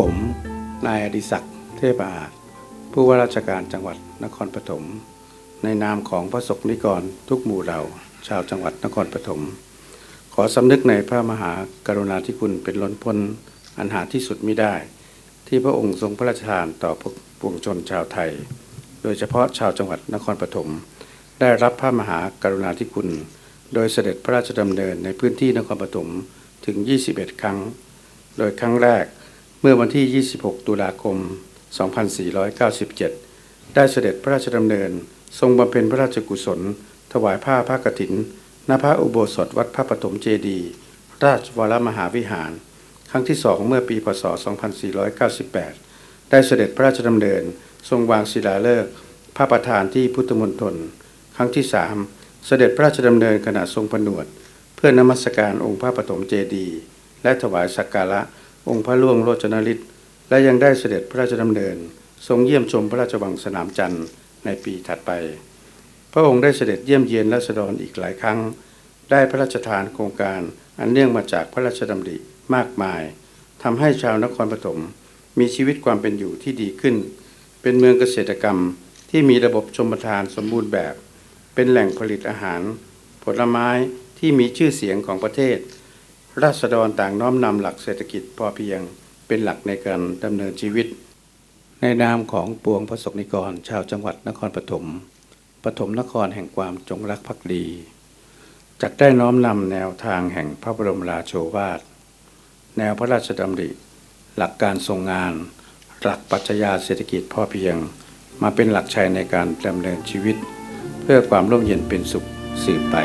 ผม นายอดิศักดิ์เทพอาจผู้ว่าราชการจังหวัดนครปฐมในนามของพระสงฆ์นิกรทุกหมู่เหล่าชาวจังหวัดนครปฐมขอสำนึกในพระมหากรุณาธิคุณเป็นล้นพ้นอันหาที่สุดมิได้ ที่พระองค์ทรงพระราชทานต่อปวงชนชาวไทย โดยเฉพาะชาวจังหวัดนครปฐมได้รับพระมหากรุณาธิคุณ โดยเสด็จพระราชดำเนินในพื้นที่นครปฐมถึง 21 ครั้ง โดยครั้งแรก มื่อวันที่ 26 ตุลาคม 2497 ได้เสด็จพระราชดำเนิน ทรงบำเพ็ญพระราชกุศล ถวายผ้าพระกฐินณพระอุโบสถวัดพระปฐมเจดีย์ราชวรมหาวิหาร ครั้งที่สองเมื่อปีพศ 2498 ได้เสด็จพระราชดำเนิน ทรงวางศิลาฤกษ์พระประธานที่พุทธมณฑลครั้งที่สามเสด็จพระราชดำเนินขณะทรงผนวด เพื่อนมัสการองค์พระปฐมเจดีย์และถวายสักการะ องค์พระล่วงโรจนฤทธิ์และยังได้เสด็จพระราชดำเนิน ทรงเยี่ยมชมพระราชวังสนามจันทร์ในปีถัดไป พระองค์ได้เสด็จเยี่ยมเยียนราษฎรอีกหลายครั้ง ได้พระราชทานโครงการอันเนื่องมาจากพระราชดำริมากมายทำให้ชาวนครปฐมมีชีวิตความเป็นอยู่ที่ดีขึ้น เป็นเมืองเกษตรกรรมที่มีระบบชมทานสมบูรณ์แบบ เป็นแหล่งผลิตอาหาร ผลไม้ที่มีชื่อเสียงของประเทศ ราษฎรต่างน้อมนำหลักเศรษฐกิจพอเพียงเป็นหลักในการดำเนินชีวิต ในนามของปวงพระสงฆ์นิกร ชาวจังหวัดนครปฐมปฐมนครแห่งความจงรักภักดีจักได้น้อมนำแนวทางแห่งพระบรมราโชวาท แนวพระราชดำริ หลักการทรงงาน หลักปรัชญาเศรษฐกิจพอเพียง มาเป็นหลักชัยในการดำเนินชีวิต เพื่อความร่มเย็นเป็นสุขสืบไป